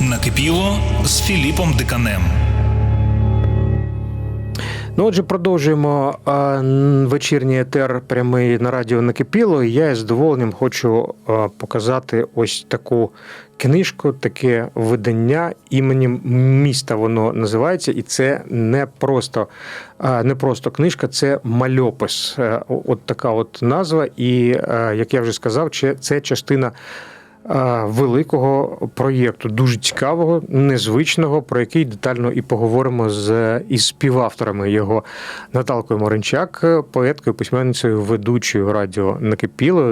Накипіло з Філіпом Диканем. Ну, отже, продовжуємо вечірній етер прямий на радіо Накипіло. Я із задоволенням хочу показати ось таку книжку, таке видання іменем міста воно називається, і це не просто, не просто книжка, це мальопис. Е, От така от назва. І е, як я вже сказав, це частина великого проєкту, дуже цікавого, незвичного, про який детально і поговоримо з із співавторами його Наталкою Моренчак, поеткою, письменницею, ведучою радіо Накипіло.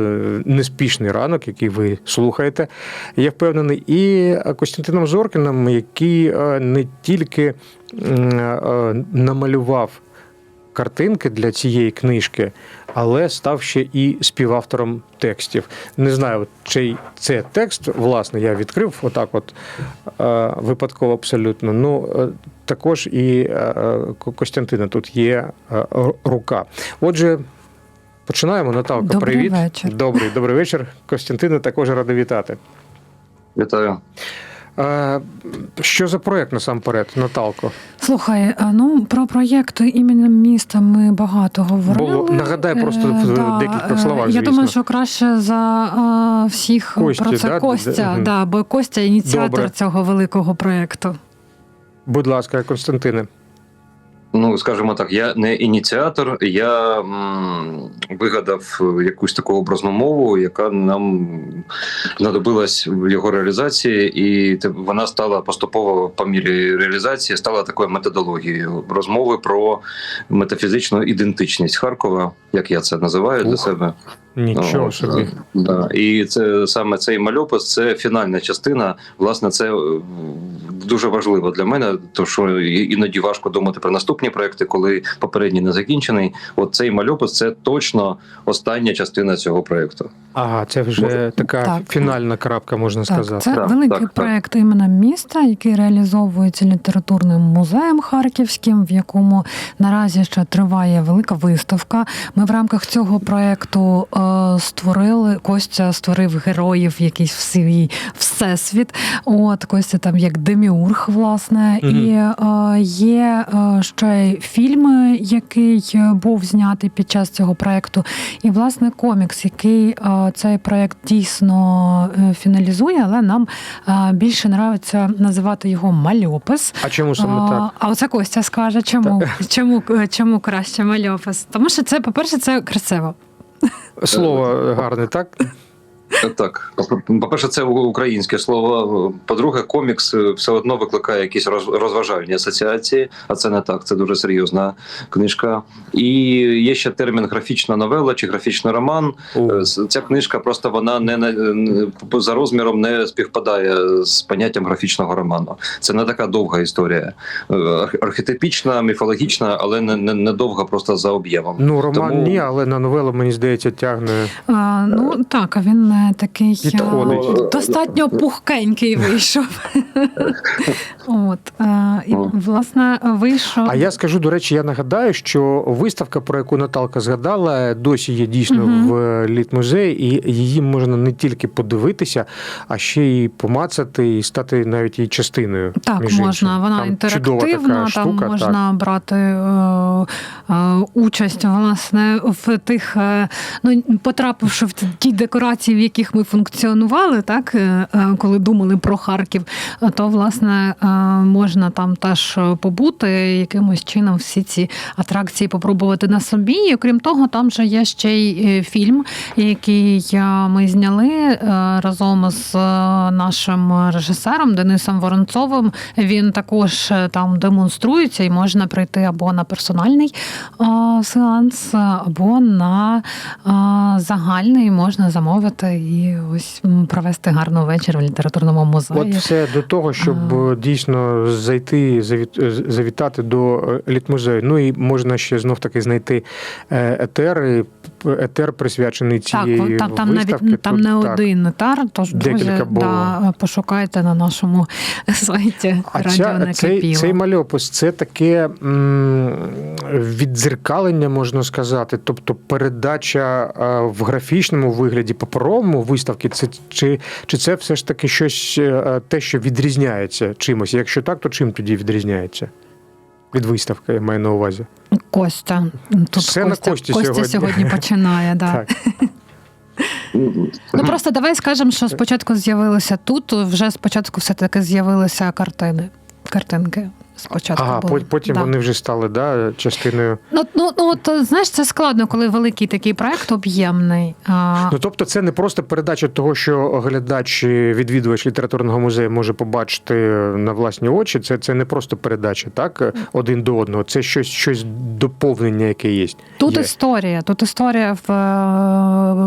Неспішний ранок, який ви слухаєте, я впевнений, і Костянтином Зоркіним, який е, не тільки е, намалював картинки для цієї книжки, але став ще і співавтором текстів. Не знаю, чий це текст, власне, я відкрив отак, от е, випадково абсолютно. Ну, е, також і е, Костянтина тут є рука. Отже. Починаємо, Наталка. Добрий привіт. вечір. Добрий, добрий вечір. Костянтина також рада вітати. Вітаю. Е, Що за проєкт насамперед, Наталко? Слухай, ну про проєкт іменем міста ми багато говорили. Було- нагадай просто в да, декілька словах, Я думаю, що краще за всіх Кості, про це да? Костя, да, бо Костя ініціатор Добре. цього великого проєкту. Будь ласка, Константине. Ну, скажімо так, я не ініціатор, я м, вигадав якусь таку образну мову, яка нам знадобилась в його реалізації, і вона стала поступово по мірі реалізації, стала такою методологією розмови про метафізичну ідентичність Харкова, як я це називаю для себе. Нічого О, собі. Да. І це саме цей мальопис, це фінальна частина. Власне, це е, дуже важливо для мене, тому що іноді важко думати про наступні проекти, коли попередній не закінчений. От цей мальопис це точно остання частина цього проекту. Ага, це вже Може, така так. фінальна крапка, можна сказати. Це Так, великий так, так. проєкт імена міста, який реалізовується літературним музеєм харківським, в якому наразі ще триває велика виставка. Ми в рамках цього проєкту е, створили Костя створив героїв якийсь в свій всесвіт. От Костя там як деміург, власне, Мгм. і е, є е, ще й фільм, який е, був знятий під час цього проєкту. І власне комікс, який е, цей проєкт дійсно е, фіналізує, але нам е, більше нравиться називати його мальопис. А чому саме так? А оце Костя скаже, чому, чому, е, чому краще мальопис? Тому що це, по-перше, це красиво. Слово гарне, так? Так, по-перше, це українське слово. По-друге, комікс е, все одно викликає якісь роз- розважальні асоціації, а це не так. Це дуже серйозна книжка. І є ще термін графічна новела чи графічний роман. О, Е, Ця книжка просто вона не, за розміром не співпадає з поняттям графічного роману. Це не така довга історія, Е, арх- архетипічна, міфологічна, але не, не, не довга просто за об'ємом. Ну, роман Тому- ні, але на новелу, мені здається, тягне. А, ну так, а він такий Підходить. достатньо пухкенький вийшов. От, е, і, Ну. власне, вийшов. А я скажу, до речі, я нагадаю, що виставка, про яку Наталка згадала, досі є дійсно в літмузеї, і її можна не тільки подивитися, а ще й помацати і стати навіть її частиною. Так, між можна, іншим. вона Там чудова така інтерактивна, там можна брати е, е, участь власне в тих, е, ну потрапивши в ті декорації, в яких ми функціонували, так е, е, коли думали про Харків, е, то власне можна там теж побути якимось чином всі ці атракції попробувати на собі. І окрім того, там же є ще й фільм, який ми зняли разом з нашим режисером Денисом Воронцовим. Він також там демонструється і можна прийти або на персональний сеанс, або на загальний можна замовити і ось провести гарний вечір в літературному музеї. От все до того, щоб А. е, дійсно зайти, завіт- завітати до е, літмузею. Ну і можна ще знов таки знайти е, етер, і п- Так, цієї там, там виставки. навіть там Тут не так. один етар, тож друзі, було. да, пошукайте на нашому сайті А Радіо ця, цей, цей мальопис це таке м, віддзеркалення, можна сказати, тобто передача е, в графічному вигляді, паперовому виставки, це чи, чи це все ж таки щось е, те, що відрізняється чимось? Якщо так, то чим тоді відрізняється? Від виставки, я маю на увазі. Костя. Тут Все на Костя, Кості Костя сьогодні. сьогодні починає. Да. Так. Ну просто давай скажемо, що спочатку з'явилося тут, вже спочатку все-таки з'явилися картини. Картинки спочатку. Ага, були. пот- потім Да. вони вже стали да, частиною. Ну, ну, ну от знаєш, це складно, коли великий такий проект об'ємний. А, Ну тобто, це не просто передача того, що глядач, відвідувач літературного музею може побачити на власні очі. Це, це не просто передача, так один до одного. Це щось, щось доповнення, яке є. Тут Є. історія. Тут історія в,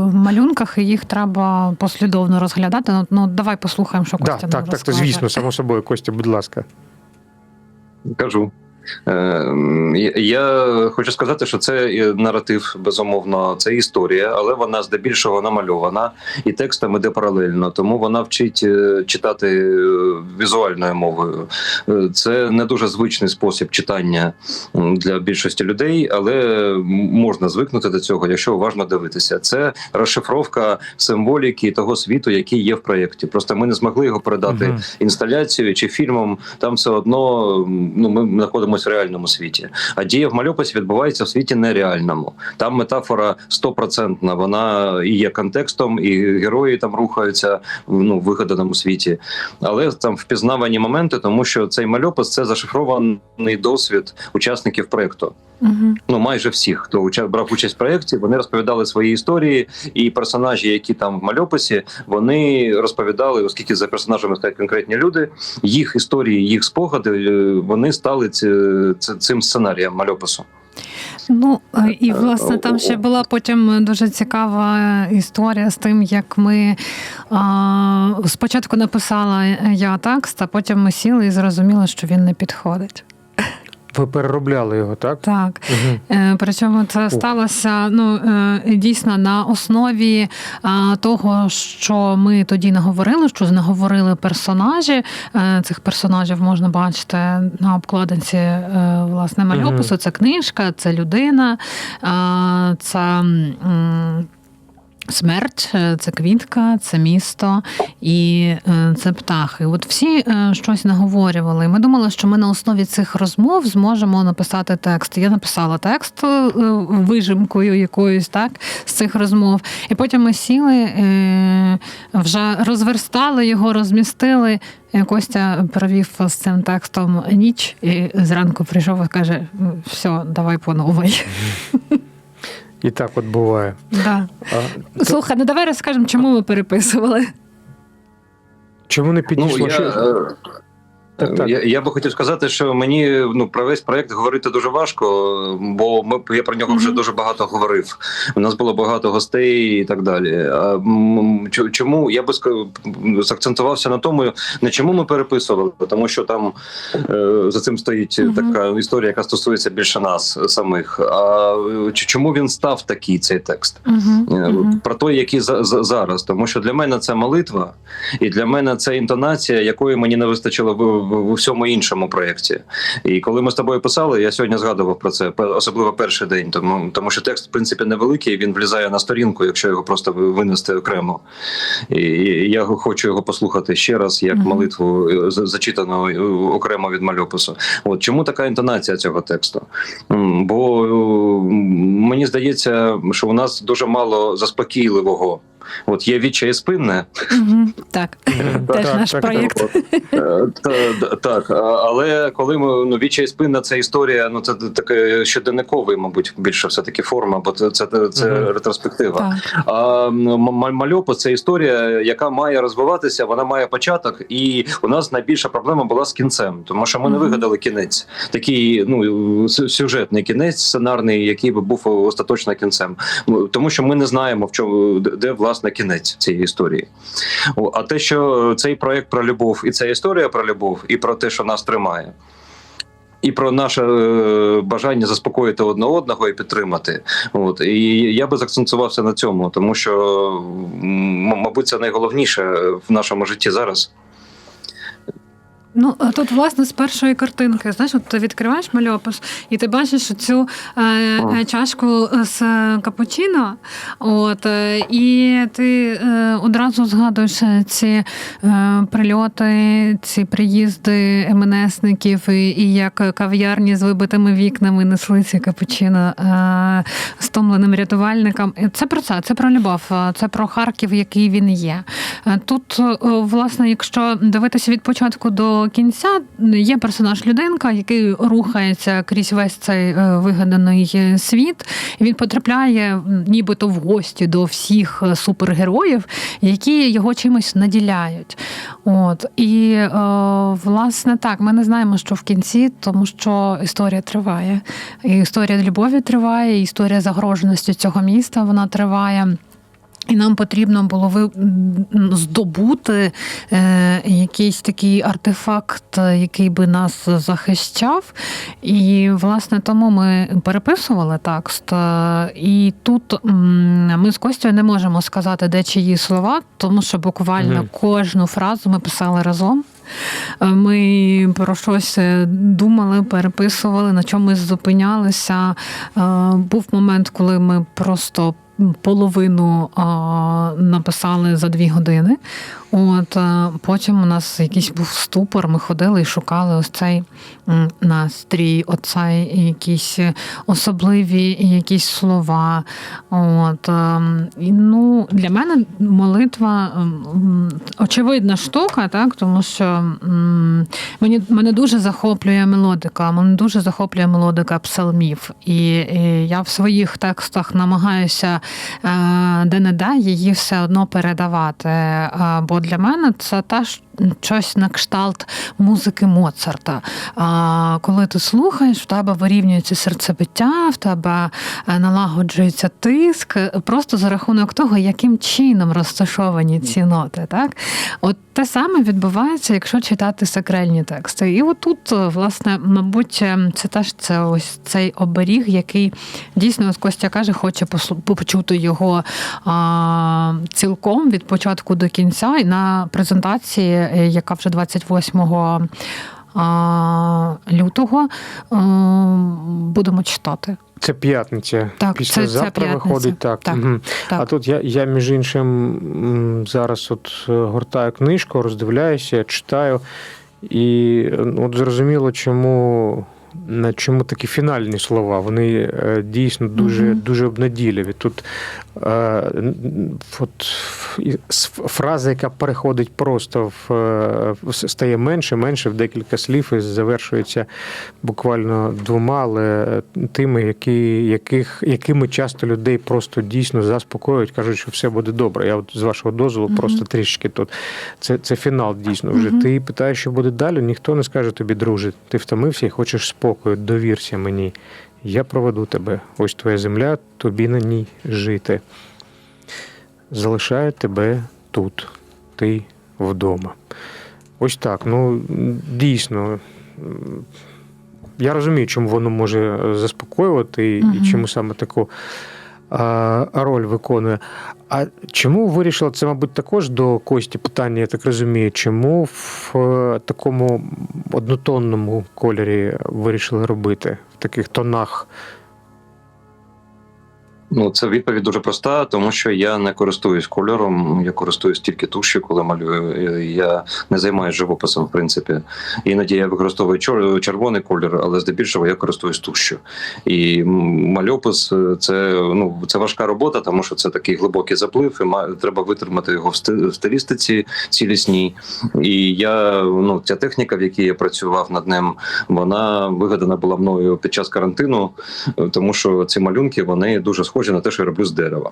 в малюнках, і їх треба послідовно розглядати. Ну, ну давай послухаємо, що Да, Костя так, нам так, так, звісно, само собою, Костя, будь ласка. Кажу. Е, я- хочу сказати, що це наратив, безумовно, це історія, але вона здебільшого намальована і текстом іде паралельно, тому вона вчить е, читати е, візуальною мовою. Е, Це не дуже звичний спосіб читання для більшості людей, але можна звикнути до цього, якщо уважно дивитися. Це розшифровка символіки того світу, який є в проєкті. Просто ми не змогли його передати Мгм. інсталяцією чи фільмом, там все одно ну, ми знаходимося в реальному світі. А дія в мальописі відбувається в світі нереальному. Там метафора стопроцентна, вона і є контекстом, і герої там рухаються ну, в вигаданому світі. Але там впізнавані моменти, тому що цей мальопис це зашифрований досвід учасників проєкту Угу. ну майже всіх, хто брав участь в проєкті, вони розповідали свої історії, і персонажі, які там в мальописі, вони розповідали, оскільки за персонажами стоять конкретні люди, їх історії, їх спогади, е, вони стали ці- цим сценарієм мальопису. Ну е, і власне там ще була потім дуже цікава історія з тим, як ми а, спочатку написала я текст, а потім ми сіли і зрозуміли, що він не підходить. Ви переробляли його, так? Так. Угу. Е, Причому це сталося ну е, дійсно на основі того, що ми тоді наговорили, що наговорили персонажі. Е, Цих персонажів можна бачити на обкладинці е, власне мальопису. Це книжка, це людина, це. Смерть е, це квітка, це місто і е, це птахи. От всі е, щось наговорювали. Ми думали, що ми на основі цих розмов зможемо написати текст. Я написала текст вижимкою якоюсь, так, з цих розмов. І потім ми сіли, вже розверстали його, розмістили. Костя провів з цим текстом ніч і зранку прийшов і каже: все, давай по новій. І так от буває. Да. А, Слухай, ну давай розкажемо, чому ми переписували. чому не Ну підійшло? я, Що- е, Так, так. Я, я би хотів сказати, що мені ну про весь проект говорити дуже важко, бо ми я про нього вже дуже багато говорив. У нас було багато гостей і так далі. А чому я би заакцентувався на тому, не чому ми переписували, тому що там е, за цим стоїть Мгм. така історія, яка стосується більше нас самих. А чому він став такий цей текст? Угу, Е, Про той, який за, за- зараз, тому що для мене це молитва, і для мене це інтонація, якої мені не вистачило в, всьому іншому проєкті. І коли ми з тобою писали, я сьогодні згадував про це, особливо перший день, тому, тому що текст, в принципі, невеликий, він влізає на сторінку, якщо його просто винести окремо. І, і я хочу його послухати ще раз, як Мгм. молитву е, зачитану е, окремо від мальопису. От чому така інтонація цього тексту? Бо мені здається, що у нас дуже мало заспокійливого. От є відчай спинне, Угу. Так, теж наш проєкт. Е, та- та- так, але коли ми ну відчай спинна, це історія, ну це таке щоденниковий, мабуть, більше все таки форма, бо це, це, ретроспектива. А м- м- це історія, яка має розвиватися, вона має початок, і у нас найбільша проблема була з кінцем, тому що ми не вигадали кінець, такий ну сюжетний кінець, сценарний, який би був остаточно кінцем. Тому що ми не знаємо в чому де- де власне кінець цієї історії. А те, що цей проект про любов, і ця історія про любов, і про те, що нас тримає. І про наше е, бажання заспокоїти одне одного і підтримати. От і я би закцентувався на цьому, тому що мабуть це найголовніше в нашому житті зараз. Ну, тут, власне, з першої картинки, знаєш, от ти відкриваєш мальопис, і ти бачиш цю е, е, чашку з капучино, от, е, і ти е, одразу згадуєш ці е, прильоти, ці приїзди МНСників, і, і як кав'ярні з вибитими вікнами несли ці капучино е, стомленим рятувальникам. Це про це, це про любов, е, це про Харків, який він є. Е, Тут, е, власне, якщо дивитися від початку до кінця, є персонаж людинка, який рухається крізь весь цей е, вигаданий світ. Він потрапляє нібито в гості до всіх е, супергероїв, які його чимось наділяють. От і е, власне так, ми не знаємо, що в кінці, тому що історія триває. І історія любові триває, історія загроженості цього міста вона триває. І нам потрібно було здобути е, якийсь такий артефакт, е, який би нас захищав. І, власне, тому ми переписували текст. Е, І тут ми з Костю не можемо сказати, де чиї слова, тому що буквально Мгм. кожну фразу ми писали разом. Ми про щось думали, переписували, на чомусь зупинялися. Був момент, коли ми просто половину а, написали за дві години. От е, потім у нас якийсь був ступор. Ми ходили і шукали ось цей настрій, оцей якісь особливі якісь слова. От і, ну для мене молитва очевидна штука, так тому що мені мене дуже захоплює мелодика. Мене дуже захоплює мелодика псалмів. І, і я в своїх текстах намагаюся е, де-не-де її все одно передавати. Е, Бо для мене це теж щось на кшталт музики Моцарта. А, коли ти слухаєш, в тебе вирівнюється серцебиття, в тебе е, налагоджується тиск, просто за рахунок того, яким чином розташовані ці ноти. Так? От те саме відбувається, якщо читати сакральні тексти. І отут, е, власне, мабуть, е, це теж це ось цей оберіг, який дійсно, ось Костя каже, хоче почути його а, цілком від початку до кінця. І на презентації, яка вже 28 лютого, е, будемо читати. Це п'ятниця. Так, Після це- завтра це виходить так. Так, угу. так. А тут я, я між іншим зараз от е, гортаю книжку, роздивляюся, читаю. І ну, от зрозуміло, чому, чому такі фінальні слова. Вони е, дійсно дуже, Мгм. дуже обнадійливі. Тут е, от, фраза, яка переходить просто в, е, стає менше, менше в декілька слів і завершується буквально двома, але тими, які, яких, якими часто людей просто дійсно заспокоюють, кажуть, що все буде добре. Я от з вашого дозволу Мгм. просто трішки тут. Це, це фінал дійсно вже. Мгм. Ти питаєш, що буде далі, ніхто не скаже тобі, друже, ти втомився і хочеш спокою, довірся мені. Я проведу тебе. Ось твоя земля, тобі на ній жити. Залишаю тебе тут, ти вдома. Ось так. Ну, дійсно. Я розумію, чому воно може заспокоювати і, угу. і чому саме таку роль виконує. А чому вирішила це, мабуть, також до Кості питання, я так розумію, чому в е, такому однотонному кольорі вирішили робити, в таких тонах? Ну, це відповідь дуже проста, тому що я не користуюсь кольором, я користуюсь тільки туш'ю, коли малюю. Я не займаюся живописом, в принципі. Іноді я використовую червоний колір, але здебільшого я користуюсь туш'ю. І мальопис е, це ну це важка робота, тому що це такий глибокий заплив, і треба витримати його в стилістиці цілісній. І я ну ця техніка, в якій я працював над ним, вона вигадана була мною під час карантину, е, тому що ці малюнки вони дуже схожі на те, що я роблю з дерева.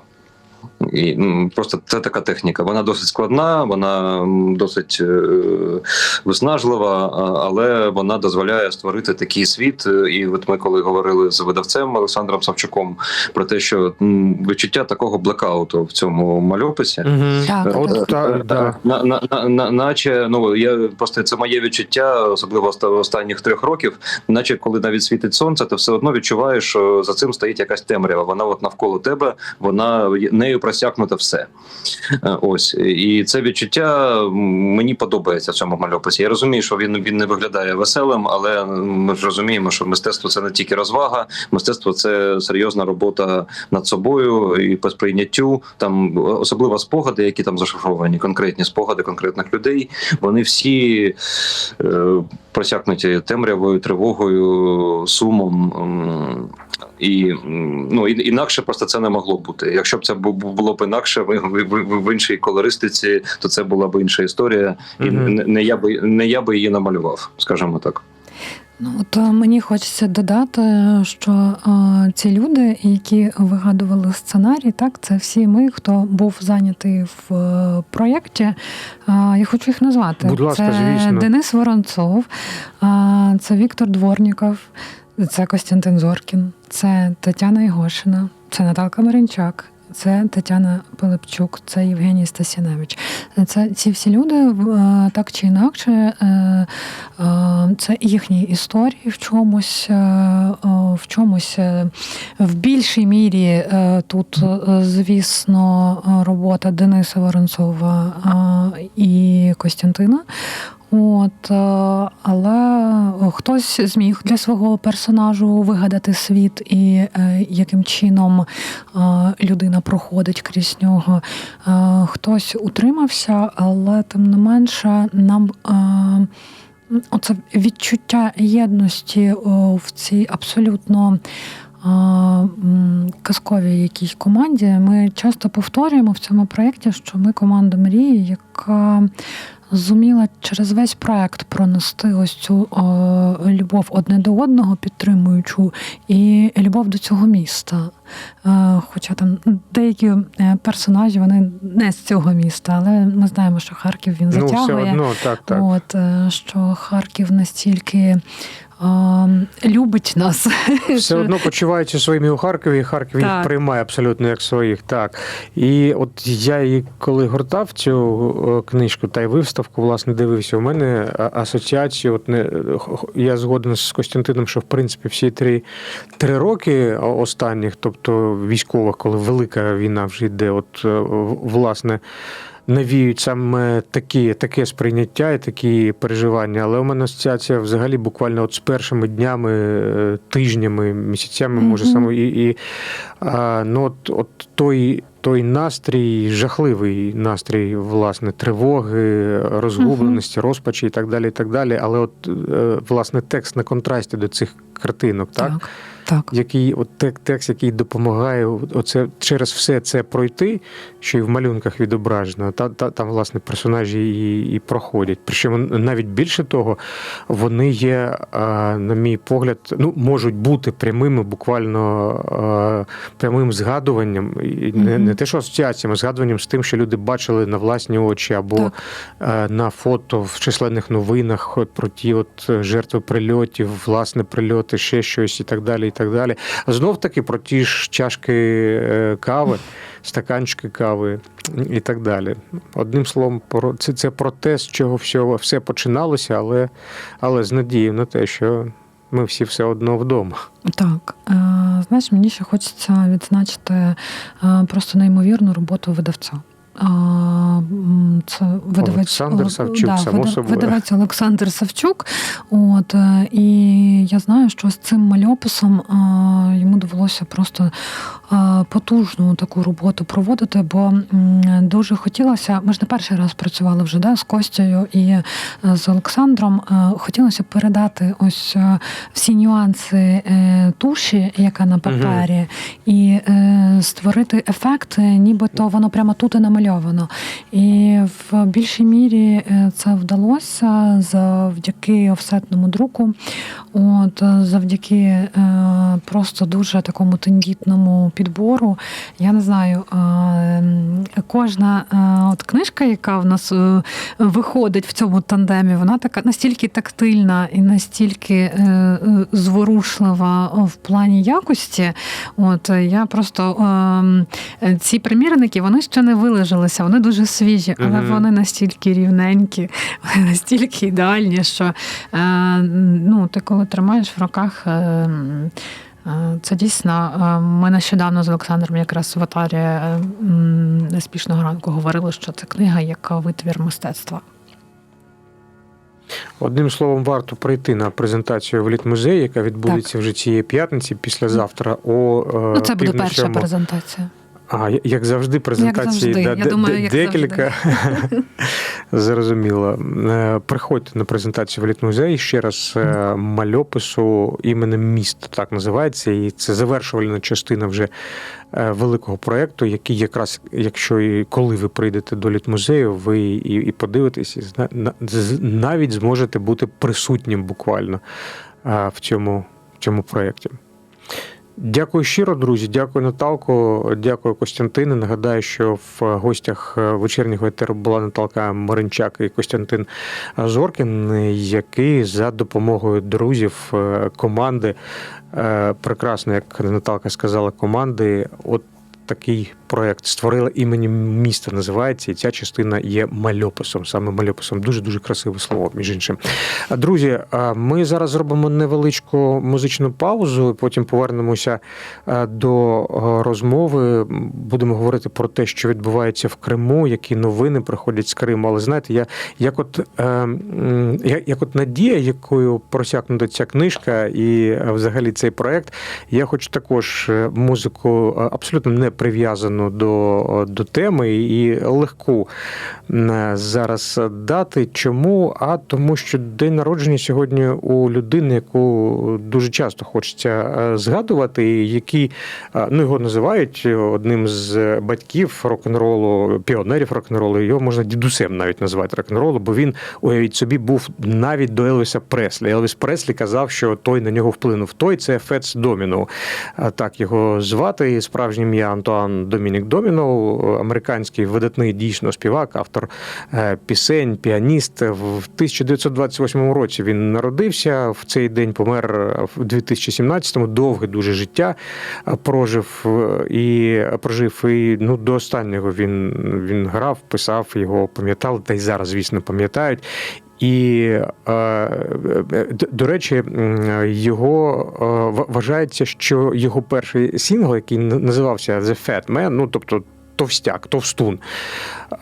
І просто це така техніка. Вона досить складна, вона досить е, виснажлива, але вона дозволяє створити такий світ. Е, І от ми, коли говорили з видавцем Олександром Савчуком про те, що відчуття такого блекауту в цьому мальописі. На, на, наче ну я просто це моє відчуття, особливо оста- останніх трьох років. Наче коли навіть світить сонце, ти все одно відчуваєш, що за цим стоїть якась темрява. Вона от навколо тебе, вона нею просякнуто все. Е, Ось і це відчуття мені подобається в цьому мальописі. Я розумію, що він він не виглядає веселим, але ми ж розуміємо, що мистецтво це не тільки розвага, мистецтво це серйозна робота над собою і по сприйняттю. Там особливо спогади, які там зашифровані, конкретні спогади конкретних людей. Вони всі е, просякнуті темрявою, тривогою, сумом. І ну інакше просто це не могло бути. Якщо б це бу- бу- було б інакше, в, в, в, в іншій колористиці, то це була б інша історія, і Мгм. не, не я би не я би її намалював, скажімо так. Ну, от е, мені хочеться додати, що е, ці люди, які вигадували сценарій, так, це всі ми, хто був зайнятий в е, проєкті. Е, я хочу їх назвати. Будь ласка, це звісно. Денис Воронцов, е, це Віктор Дворніков, це Костянтин Зоркін, це Тетяна Ігошина, це Наталка Маринчак. Це Тетяна Пилипчук, це Євгеній Стасіневич. Це ці всі люди е, так чи інакше, е, е, це їхні історії в чомусь, в чомусь в більшій мірі тут, звісно, робота Дениса Воронцова і Костянтина. От, е, але хтось зміг для свого персонажу вигадати світ і е, яким чином е, людина проходить крізь нього. Хтось утримався, але тим не менше нам. Оце відчуття єдності в цій абсолютно казковій якійсь команді. Ми часто повторюємо в цьому проєкті, що ми команда мрії, яка зуміла через весь проект пронести ось цю о, любов одне до одного, підтримуючу, і любов до цього міста. Е, Хоча там деякі е, персонажі вони не з цього міста, але ми знаємо, що Харків він Ну, затягує. все одно, так, так. От е, що Харків настільки е, любить нас. Все одно почуваються своїми у Харкові, і Харків їх приймає абсолютно як своїх. Так. І от я її коли гортав цю е, книжку та й виставку, власне, дивився, у мене а- асоціації, от не я згоден з Костянтином, що в принципі всі три, три роки останніх, тобто військових, коли велика війна вже йде, от е, власне. Навіють саме такі, таке сприйняття і такі переживання. Але у мене асоціація взагалі буквально от з першими днями, е, тижнями, місяцями, може Мгм. саме і, і а, ну, от, от той, той настрій, жахливий настрій, власне, тривоги, розгубленості, розпачі і так далі. і так далі. Але от е, власне текст на контрасті до цих картинок, так? так. Так. який от текст, який допомагає оце через все це пройти, що і в малюнках відображено. Та, та там власне персонажі і, і проходять. Причому навіть більше того, вони є, на мій погляд, ну можуть бути прямими, буквально прямим згадуванням, і не, не те, що асоціаціями, а згадуванням з тим, що люди бачили на власні очі або Так. на фото в численних новинах про ті от жертви прильотів, власне, прильоти, ще щось і так далі. Так далі. Знов таки про ті ж чашки е, кави, стаканчики кави і так далі. Одним словом, про це, це про те, з чого все, все починалося, але, але з надією на те, що ми всі все одно вдома. Так, Е, знаєш, мені ще хочеться відзначити е, просто неймовірну роботу видавця. Це видавець Олександр Оле- Савчук, само собою. видавець Олександр Савчук. От е, і я знаю, що з цим мальописом е, йому довелося просто е, потужну таку роботу проводити, бо дуже хотілося. Ми ж не перший раз працювали вже да, з Костю і з Олександром. Хотілося передати ось всі нюанси туші, яка на папері, і е, створити ефект, нібито воно прямо тут і намальовано. І в більшій мірі е, це вдалося завдяки офсетному друку. От завдяки е, просто дуже такому тендітному підбору. Я не знаю, кожна е, от книжка, яка в нас виходить в цьому тандемі, вона така настільки тактильна і настільки зворушлива в плані якості. От я просто е, е, ці примірники вони ще не вилежалися, вони дуже свіжі, але Мгм. вони настільки рівненькі, вони настільки ідеальні, що е, ну, ти коли тримаєш в руках. Е, Е, Це дійсно. е, Ми нещодавно з Олександром якраз в атарі е, неспішного ранку говорили, що це книга як витвір мистецтва. Одним словом, варто прийти на презентацію в літмузеї, яка відбудеться вже цієї п'ятниці, післязавтра. О, Ну, це буде перша презентація. А, як завжди, презентації завжди. да, Я думаю, де- як декілька. Зрозуміло. Е, Приходьте на презентацію в літмузей. Ще раз е, мальопису іменем міста так називається. І це завершувальна частина вже е, великого проєкту, який якраз, якщо і коли ви прийдете до літмузею, ви і, і подивитесь, і навіть зможете бути присутнім буквально в цьому, в цьому проєкті. Дякую щиро, друзі. Дякую, Наталко. Дякую, Костянтине. Нагадаю, що в гостях е, вечірнього етеру була Наталка Маринчак і Костянтин Зоркін, які за допомогою друзів е, команди, е, прекрасно, як Наталка сказала, команди, от такий проект створила імені міста. Називається, і ця частина є мальописом. Саме мальописом. Дуже дуже красиве слово, між іншим. Друзі, ми зараз зробимо невеличку музичну паузу, потім повернемося до розмови. Будемо говорити про те, що відбувається в Криму, які новини приходять з Криму. Але знаєте, я як от, е, як, от надія, якою просякнута ця книжка, і е, взагалі цей проект, я хочу також е, музику абсолютно не прив'язану до, до теми і легку е, зараз дати. Чому? А тому, що день народження сьогодні у людини, яку дуже часто хочеться е, згадувати, і який е, ну його називають одним з батьків рок-н-ролу, піонерів рок-н-ролу. Його можна дідусем навіть називати рок-н-ролу, бо він уявіть собі був навіть до Елвіса Преслі. Елвіс Преслі казав, що той на нього вплинув. Той це Фец Доміно. Так його звати. Справжнє ім'я Антуан Домінік Доміно, американський видатний дійсно співак, автор е, пісень, піаніст. В 1928 році він народився. В цей день помер в 2017-му. Довге дуже життя е, прожив е, і прожив. І ну до останнього він, він грав, писав, його пам'ятали, та й зараз, звісно, пам'ятають. І е, до речі, його е, вважається, що його перший сингл, який називався The Fat Man, ну тобто. Товстяк, товстун.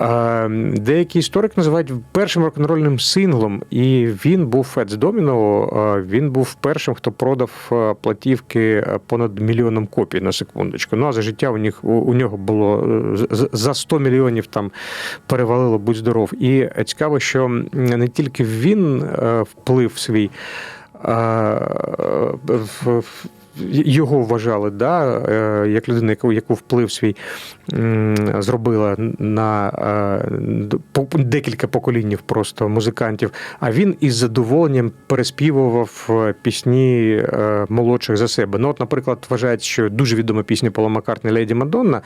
Е, Деякий історик називають першим рок-н-рольним синглом, і він був Фетс Доміно. Він був першим, хто продав е, платівки е, понад мільйоном копій на секундочку. Ну а за життя у них у- нього було за 100 мільйонів там перевалило будь здоров. І цікаво, що не тільки він вплив свій. Його вважали, да, е, як людина, яку, яку вплив свій зробила на е, декілька поколінь просто музикантів. А він із задоволенням переспівував е, пісні молодших за себе. Ну, от, наприклад, вважають, що дуже відома пісня Пола Маккартні Леді Мадонна,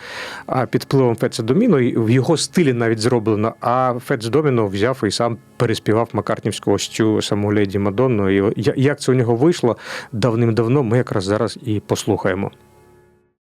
а під впливом Феца Доміно в його стилі навіть зроблено. А Фец Доміно взяв і сам переспівав Макартнівського щу саму Леді Мадонну. І як це у нього вийшло давним-давно, ми якраз зараз і послухаємо.